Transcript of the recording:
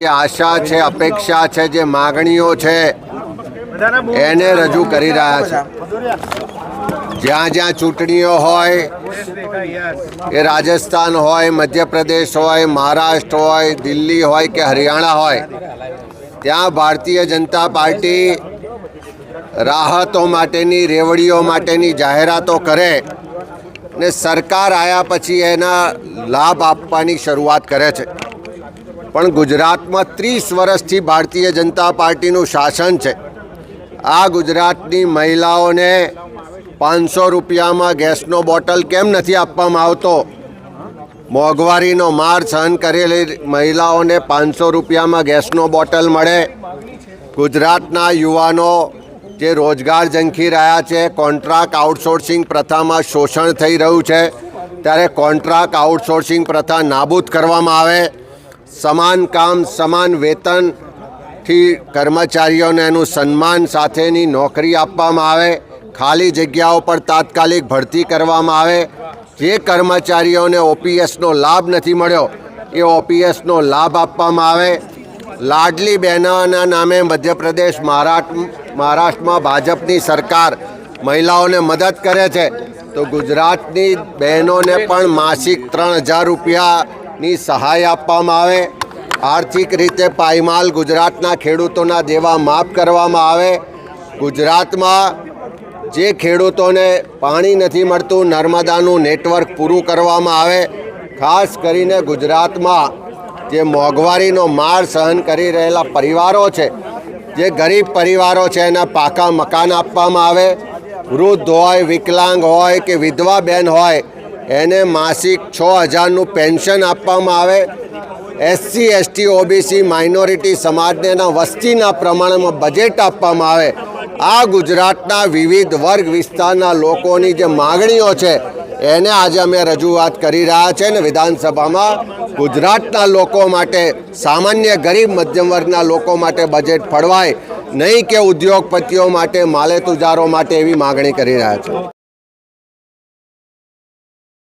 આશા છે, અપેક્ષા છે, જે માગણીઓ છે, એને રજૂ કરી રહ્યા છે. જ્યાં જ્યાં ચૂંટણીઓ હોય, એ રાજસ્થાન હોય, મધ્યપ્રદેશ હોય, મહારાષ્ટ્ર હોય, દિલ્હી હોય કે હરિયાણા હોય, ત્યાં ભારતીય જનતા પાર્ટી રાહતો માટેની, રેવડીઓ માટેની જાહેરાતો કરે ને સરકાર આવ્યા પછી એના લાભ આપવાની શરૂઆત કરે છે. પણ ગુજરાતમાં ત્રીસ વર્ષથી ભારતીય જનતા પાર્ટીનું શાસન છે. આ ગુજરાતની મહિલાઓને પાંચસો રૂપિયામાં ગેસનો બોટલ કેમ નથી આપવામાં આવતો? મોંઘવારીનો માર સહન કરેલી મહિલાઓને પાંચસો રૂપિયામાં ગેસનો બોટલ મળે? ગુજરાતના યુવાનો જે રોજગાર ઝંખી રહ્યા છે, કોન્ટ્રાક્ટ આઉટસોર્સિંગ પ્રથામાં શોષણ થઈ રહ્યું છે, ત્યારે કોન્ટ્રાક્ટ આઉટસોર્સિંગ પ્રથા નાબૂદ કરવામાં આવે. સમાન કામ, સમાન વેતનથી કર્મચારીઓને એનું સન્માન સાથેની નોકરી આપવામાં આવે, ખાલી જગ્યાઓ પર તાત્કાલિક ભરતી કરવામાં આવે. જે કર્મચારીઓને ઓપીએસનો લાભ નથી મળ્યો, એ ઓપીએસનો લાભ આપવામાં આવે. લાડલી બહેનોના નામે મધ્યપ્રદેશ મહારાષ્ટ્ર મહારાષ્ટ્રમાં ભાજપની સરકાર મહિલાઓને મદદ કરે છે. તો ગુજરાતની બહેનોને પણ માસિક ત્રણ હજાર રૂપિયાની સહાય આપવામાં આવે. આર્થિક રીતે પાયમાલ ગુજરાતના ખેડૂતોના દેવા માફ કરવામાં આવે. ગુજરાતમાં જે ખેડૂતોને પાણી નથી મળતું, નર્મદાનું નેટવર્ક પૂરું કરવામાં આવે. ખાસ કરીને ગુજરાતમાં જે મોંઘવારીનો માર સહન કરી રહેલા પરિવારો છે, જે ગરીબ પરિવારો છે, એના પાકા મકાન આપવામાં આવે. વૃદ્ધ હોય, વિકલાંગ હોય કે વિધવા બેન હોય એને માસિક છ હજારનું પેન્શન આપવામાં આવે. એસસી એસટી ઓબીસી માઇનોરિટી સમાજને વસ્તીના પ્રમાણમાં બજેટ આપવામાં આવે. આ ગુજરાતના વિવિધ વર્ગ વિસ્તારના લોકોની જે માગણીઓ છે, એને આજે અમે રજૂઆત કરી રહ્યા છે ને વિધાનસભામાં ગુજરાતના લોકો માટે, સામાન્ય ગરીબ મધ્યમ વર્ગના લોકો માટે બજેટ ફળવાય. નહીં કે ઉદ્યોગપતિઓ માટે માલે તુજારો માટે એવી માગણી કરી રહ્યા છે.